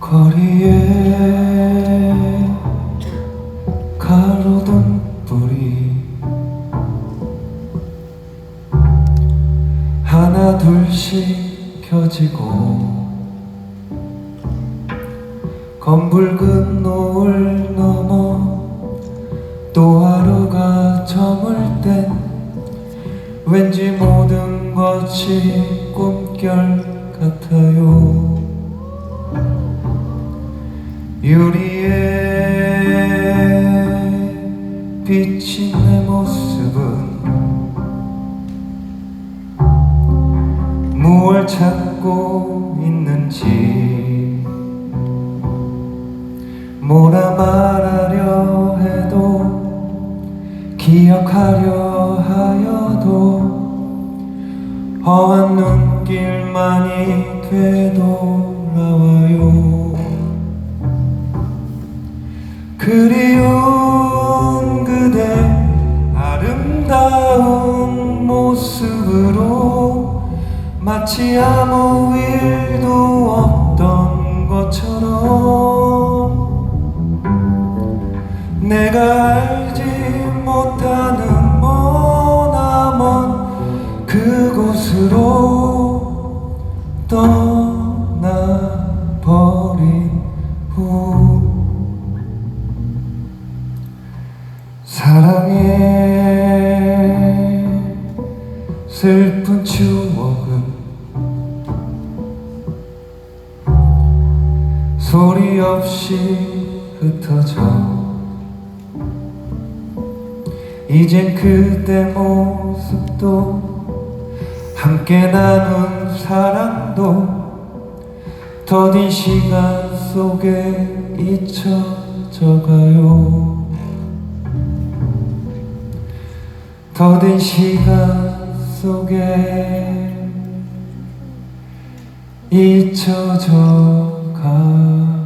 거리에 가로등불이 하나 둘씩 켜지고 검붉은 노을 넘어 또한 저물 땐 왠지 모든 것이 꿈결 같아요. 유리에 비친 내 모습은 무얼 찾고 있는지 뭐라 기억하려 하여도 허한 눈길만이 되돌아와요. 그리운 그대 아름다운 모습으로 마치 아무 일도 알지 못하는 머나먼 그곳으로 떠나버린 후 사랑의 슬픈 추억은 소리 없이 흩어져 이젠 그때 모습도 함께 나눈 사랑도 더딘 시간 속에 잊혀져 가요. 더딘 시간 속에 잊혀져 가